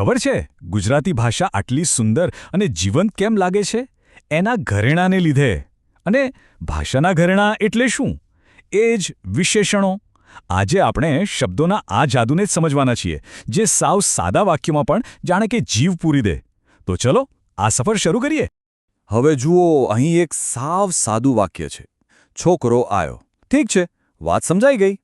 ખબર છે? ગુજરાતી ભાષા આટલી સુંદર અને જીવંત કેમ લાગે છે? એના ઘરેણાને લીધે. અને ભાષાના ઘરેણા એટલે શું? એ જ વિશેષણો. આજે આપણે શબ્દોના આ જાદુને જ સમજવાના છીએ, જે સાવ સાદા વાક્યોમાં પણ જાણે કે જીવ પૂરી દે. તો ચલો, આ સફર શરૂ કરીએ. હવે જુઓ, અહીં એક સાવ સાદું વાક્ય છે. છોકરો આયો. ઠીક છે, વાત સમજાઈ ગઈ.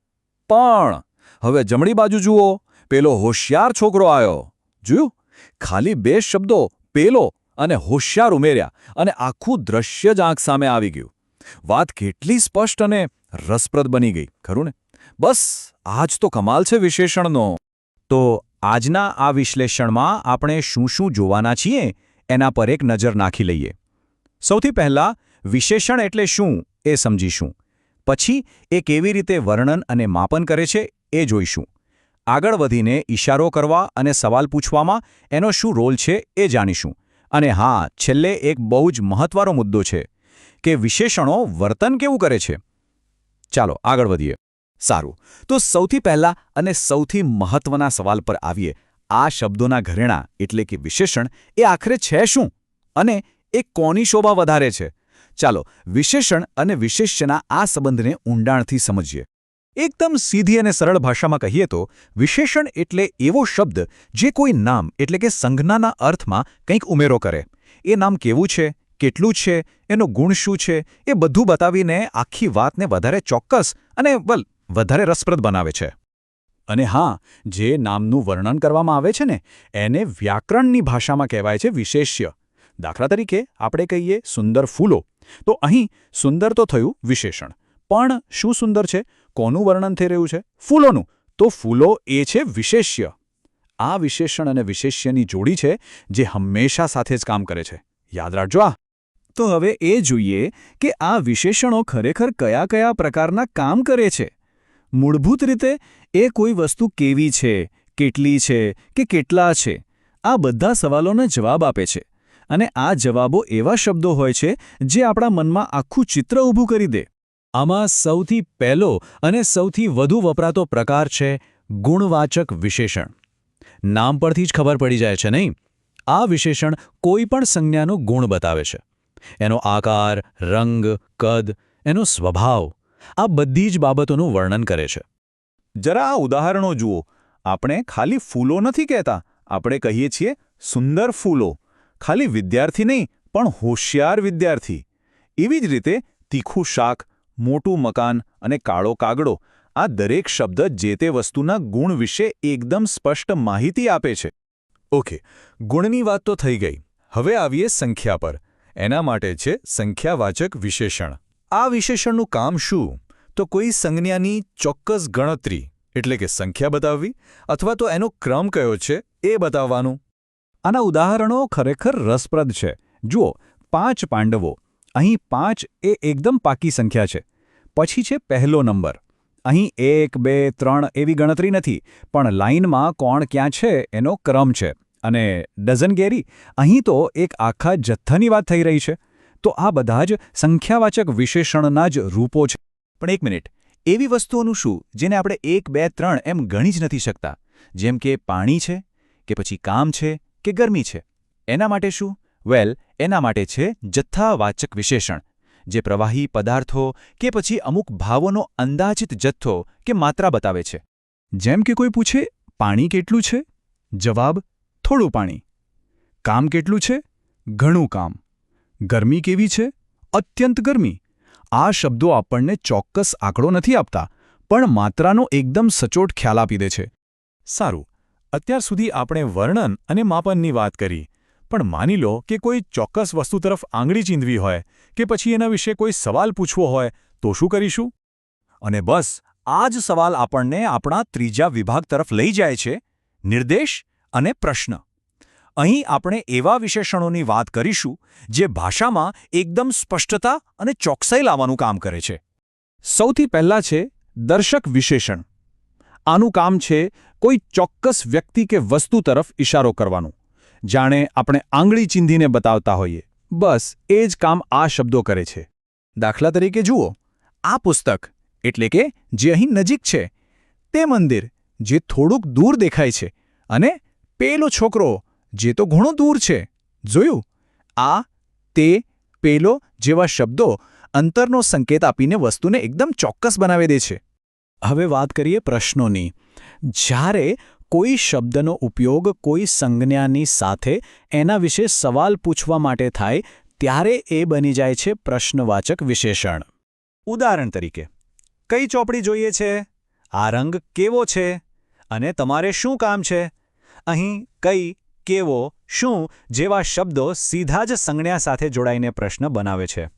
પણ, હવે જમણી બાજુ જુઓ. પેલો હોશિયાર છોકરો આયો. જોયું? ખાલી બે શબ્દો, પેલો અને હોશિયાર ઉમેર્યા અને આખું દ્રશ્ય જ આંખ સામે આવી ગયું. વાત કેટલી સ્પષ્ટ અને રસપ્રદ બની ગઈ, ખરું ને? બસ, આજ તો કમાલ છે વિશેષણનો. તો આજના આ વિશ્લેષણમાં આપણે શું શું જોવાના છીએ, એના પર એક નજર નાખી લઈએ. સૌથી પહેલાં, વિશેષણ એટલે શું એ સમજીશું. પછી, એ કેવી રીતે વર્ણન અને માપન કરે છે એ જોઈશું. આગળ વધીને ઇશારો કરવા અને સવાલ પૂછવામાં એનો શું રોલ છે એ જાણીશું. અને હા, છેલ્લે એક બહુ જ મહત્વનો મુદ્દો છે, કે વિશેષણો વર્તન કેવું કરે છે. ચાલો, આગળ વધીએ. સારું. તો સૌથી પહેલા અને સૌથી મહત્વના સવાલ પર આવીએ. આ શબ્દોના ઘરેણા એટલે કે વિશેષણ એ આખરે છે શું? અને એ કોની શોભા વધારે છે? ચાલો, વિશેષણ અને વિશેષ્યના આ સંબંધને ઊંડાણથી સમજીએ. એકદમ સીધી અને સરળ ભાષામાં કહીએ તો, વિશેષણ એટલે એવો શબ્દ જે કોઈ નામ એટલે કે સંજ્ઞાના અર્થમાં કંઈક ઉમેરો કરે. એ નામ કેવું છે, કેટલું છે, એનો ગુણ શું છે, એ બધું બતાવીને આખી વાતને વધારે ચોક્કસ અને, વલ, વધારે રસપ્રદ બનાવે છે. અને હા, જે નામનું વર્ણન કરવામાં આવે છે ને, એને વ્યાકરણની ભાષામાં કહેવાય છે વિશેષ્ય. દાખલા તરીકે આપણે કહીએ સુંદર ફૂલો. તો અહીં સુંદર તો થયું વિશેષણ. પણ શું સુંદર છે? કોનું વર્ણન થઈ રહ્યું છે? ફૂલોનું. તો ફૂલો એ છે વિશેષ્ય. આ વિશેષણ અને વિશેષ્યની જોડી છે જે હંમેશા સાથે જ કામ કરે છે. યાદ રાખજો આ. તો હવે એ જોઈએ કે આ વિશેષણો ખરેખર કયા કયા પ્રકારના કામ કરે છે. મૂળભૂત રીતે એ કોઈ વસ્તુ કેવી છે, કેટલી છે કે કેટલા છે, આ બધા સવાલોને જવાબ આપે છે. અને આ જવાબો એવા શબ્દો હોય છે જે આપણા મનમાં આખું ચિત્ર ઊભું કરી દે. આમાં સૌથી પહેલો અને સૌથી વધુ વપરાતો પ્રકાર છે ગુણવાચક વિશેષણ. નામ પરથી જ ખબર પડી જાય છે નહીં? આ વિશેષણ કોઈ પણ સંજ્ઞાનો ગુણ બતાવે છે. એનો આકાર, રંગ, કદ, એનો સ્વભાવ, આ બધી જ બાબતોનું વર્ણન કરે છે. જરા આ ઉદાહરણો જુઓ. આપણે ખાલી ફૂલો નથી કહેતા. આપણે કહીએ છીએ સુંદર ફૂલો. ખાલી વિદ્યાર્થી નહીં, પણ હોશિયાર વિદ્યાર્થી. એવી જ રીતે તીખું શાક મોટું મકાન અને કાળો કાગડો, આ દરેક શબ્દ જે તે વસ્તુના ગુણ વિશે એકદમ સ્પષ્ટ માહિતી આપે છે. ઓકે, ગુણની વાત તો થઈ ગઈ. હવે આવીએ સંખ્યા પર. એના માટે છે સંખ્યાવાચક વિશેષણ. આ વિશેષણનું કામ શું? તો કોઈ સંજ્ઞાની ચોક્કસ ગણતરી, એટલે કે સંખ્યા બતાવવી, અથવા તો એનો ક્રમ કયો છે એ બતાવવાનું. આના ઉદાહરણો ખરેખર રસપ્રદ છે. જુઓ, પાંચ પાંડવો અહીં પાંચ એ એકદમ પાકી સંખ્યા છે. પછી છે પહેલો નંબર. અહીં એક, બે, ત્રણ એવી ગણતરી નથી, પણ લાઇનમાં કોણ ક્યાં છે એનો ક્રમ છે. અને ડઝન ગેરી, અહીં તો એક આખા જથ્થાની વાત થઈ રહી છે. તો આ બધા જ સંખ્યાવાચક વિશેષણના જ રૂપો છે. પણ એક મિનિટ. એવી વસ્તુઓનું શું, જેને આપણે એક, બે, ત્રણ એમ ગણી જ નથી શકતા? જેમ કે પાણી છે, કે પછી કામ છે, કે ગરમી છે. એના માટે શું? વેલ એના માટે છે જથ્થાવાચક વિશેષણ, જે પ્રવાહી પદાર્થો કે પછી અમુક ભાવોનો અંદાજિત જથ્થો કે માત્રા બતાવે છે. જેમ કે કોઈ પૂછે, પાણી કેટલું છે? જવાબ, થોડું પાણી. કામ કેટલું છે? ઘણું કામ. ગરમી કેવી છે? અત્યંત ગરમી. આ શબ્દો આપણને ચોક્કસ આંકડો નથી આપતા, પણ માત્રાનો એકદમ સચોટ ખ્યાલ આપી દે છે. સારું. અત્યાર સુધી આપણે વર્ણન અને માપનની વાત કરી. પણ માની લો કે કોઈ ચોક્કસ વસ્તુ તરફ આંગળી ચીંધવી હોય કે પછી એના વિશે કોઈ સવાલ પૂછવો હોય, તો શું કરીશું? અને બસ, આ જ સવાલ આપણને આપણા ત્રીજા વિભાગ તરફ લઈ જાય છે, નિર્દેશ અને પ્રશ્ન. અહીં આપણે એવા વિશેષણોની વાત કરીશું, જે ભાષામાં એકદમ સ્પષ્ટતા અને ચોકસાઈ લાવવાનું કામ કરે છે. સૌથી પહેલાં છે, દર્શક વિશેષણ. આનું કામ છે, કોઈ ચોક્કસ વ્યક્તિ કે વસ્તુ તરફ ઇશારો કરવાનું. જાણે આપણે આંગળી ચીંધીને બતાવતા હોઈએ. બસ, એ જ કામ આ શબ્દો કરે છે. દાખલા તરીકે જુઓ, આ પુસ્તક, એટલે કે જે અહીં નજીક છે, તે મંદિર, જે થોડુંક દૂર દેખાય છે, અને પેલો છોકરો, જે તો ઘણો દૂર છે. જોયું? આ, તે, પેલો જેવા શબ્દો અંતરનો સંકેત આપીને વસ્તુને એકદમ ચોક્કસ બનાવી દે છે. હવે વાત કરીએ પ્રશ્નોની. જ્યારે કોઈ શબ્દનો ઉપયોગ કોઈ સંજ્ઞાની સાથે એના વિશે સવાલ પૂછવા માટે થાય, ત્યારે એ બની જાય છે પ્રશ્નવાચક વિશેષણ. ઉદાહરણ તરીકે, કઈ ચોપડી જોઈએ છે? આ રંગ કેવો છે? અને તમારે શું કામ છે? અહીં કઈ, કેવો, શું જેવા શબ્દો સીધા જ સંજ્ઞા સાથે જોડાઈને પ્રશ્ન બનાવે છે.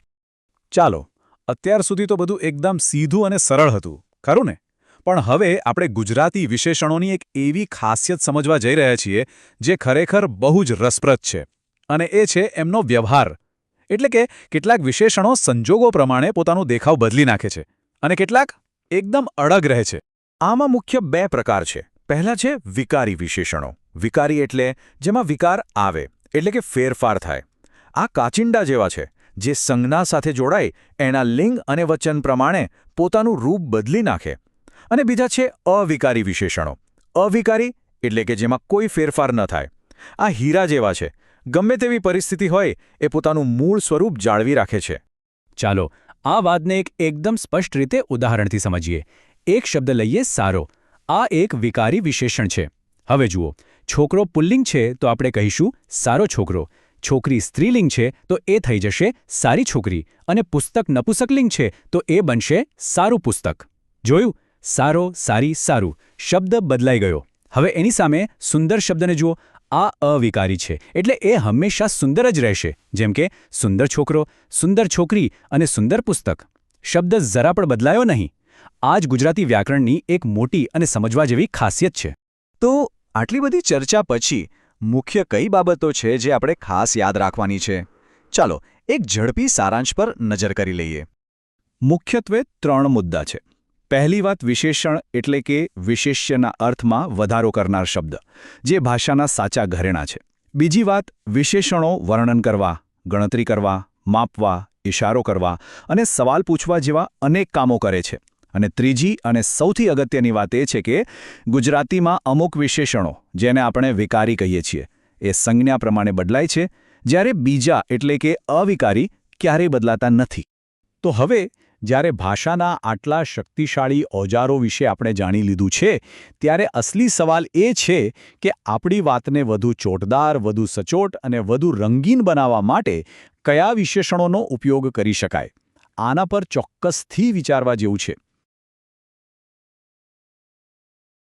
ચાલો, અત્યાર સુધી તો બધું એકદમ સીધું અને સરળ હતું, ખરું ને? પણ હવે આપણે ગુજરાતી વિશેષણોની એક એવી ખાસિયત સમજવા જઈ રહ્યા છીએ, જે ખરેખર બહુ જ રસપ્રદ છે, અને એ છે એમનો વ્યવહાર. એટલે કે કેટલાક વિશેષણો સંજોગો પ્રમાણે પોતાનો દેખાવ બદલી નાખે છે, અને કેટલાક એકદમ અડગ રહે છે. આમાં મુખ્ય બે પ્રકાર છે. પહેલા છે વિકારી વિશેષણો. વિકારી એટલે જેમાં વિકાર આવે, એટલે કે ફેરફાર થાય. આ કાચિંડા જેવા છે, જે સંજ્ઞા સાથે જોડાય, એના લિંગ અને વચન પ્રમાણે પોતાનું રૂપ બદલી નાખે અને બીજા છે અવિકારી વિશેષણો. અવિકારી એટલે કે જેમાં કોઈ ફેરફાર ન થાય. આ હીરા જેવા છે. ગમે તેવી પરિસ્થિતિ હોય, એ પોતાનું મૂળ સ્વરૂપ જાળવી રાખે છે. ચાલો, આ વાતને એક એકદમ સ્પષ્ટ રીતે ઉદાહરણથી સમજીએ. એક શબ્દ લઈએ, સારો. આ એક વિકારી વિશેષણ છે. હવે જુઓ. છોકરો પુલ્લિંગ છે તો આપણે કહીશું, સારો છોકરો. છોકરી સ્ત્રીલિંગ છે તો એ થઈ જશે, સારી છોકરી. અને પુસ્તક નપુસકલિંગ છે તો એ બનશે, સારું પુસ્તક. જોયું? સારો, સારી, સારું શબ્દ બદલાઈ ગયો. હવે એની સામે સુંદર શબ્દને જુઓ. આ અવિકારી છે. એટલે એ હંમેશા સુંદર જ રહેશે. જેમ કે, સુંદર છોકરો, સુંદર છોકરી અને સુંદર પુસ્તક. શબ્દ જરા પણ બદલાયો નહીં. આ જ ગુજરાતી વ્યાકરણની એક મોટી અને સમજવા જેવી ખાસિયત છે. તો આટલી બધી ચર્ચા પછી મુખ્ય કઈ બાબતો છે જે આપણે ખાસ યાદ રાખવાની છે? ચાલો એક ઝડપી સારાંશ પર નજર કરી લઈએ. મુખ્યત્વે ત્રણ મુદ્દા છે. પહેલી વાત વિશેષણ એટલે કે વિશેષ્યના અર્થમાં વધારો કરનાર શબ્દ, જે ભાષાના સાચા ઘરેણા છે. બીજી વાત, વિશેષણો વર્ણન કરવા, ગણતરી કરવા, માપવા ઇશારો કરવા અને સવાલ પૂછવા જેવા અનેક કામો કરે છે. અને ત્રીજી અને સૌથી અગત્યની વાત એ છે કે, ગુજરાતીમાં અમુક વિશેષણો, જેને આપણે વિકારી કહીએ છીએ, એ સંજ્ઞા પ્રમાણે બદલાય છે, જ્યારે બીજા એટલે કે અવિકારી ક્યારેય બદલાતા નથી. તો હવે જ્યારે ભાષાના આટલા શક્તિશાળી ઓજારો વિશે આપણે જાણી લીધું છે, ત્યારે અસલી સવાલ એ છે કે આપણી વાતને વધુ ચોટદાર, વધુ સચોટ અને વધુ રંગીન બનાવવા માટે કયા વિશેષણોનો ઉપયોગ કરી શકાય? આના પર ચોક્કસથી વિચારવા જેવું છે.